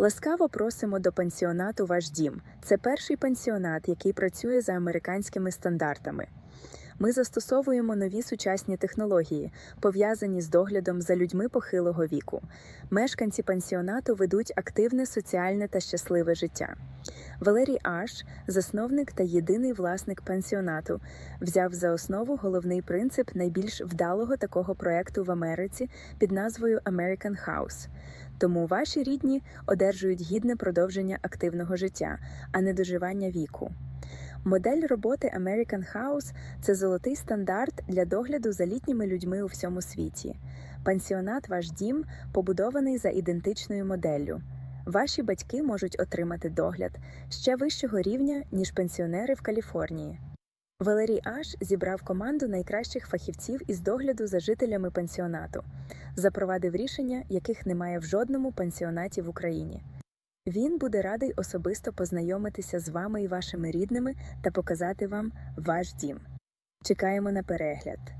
Ласкаво просимо до пансіонату Ваш дім. Це перший пансіонат, який працює за американськими стандартами. Ми застосовуємо нові сучасні технології, пов'язані з доглядом за людьми похилого віку. Мешканці пансіонату ведуть активне соціальне та щасливе життя. Валерій Аш, засновник та єдиний власник пансіонату, взяв за основу головний принцип найбільш вдалого такого проекту в Америці під назвою American House. Тому ваші рідні одержують гідне продовження активного життя, а не доживання віку. Модель роботи American House – це золотий стандарт для догляду за літніми людьми у всьому світі. Пансіонат Ваш дім побудований за ідентичною моделлю. Ваші батьки можуть отримати догляд ще вищого рівня, ніж пенсіонери в Каліфорнії. Валерій Аш зібрав команду найкращих фахівців із догляду за жителями пансіонату, запровадив рішення, яких немає в жодному пансіонаті в Україні. Він буде радий особисто познайомитися з вами і вашими рідними та показати вам ваш дім. Чекаємо на перегляд.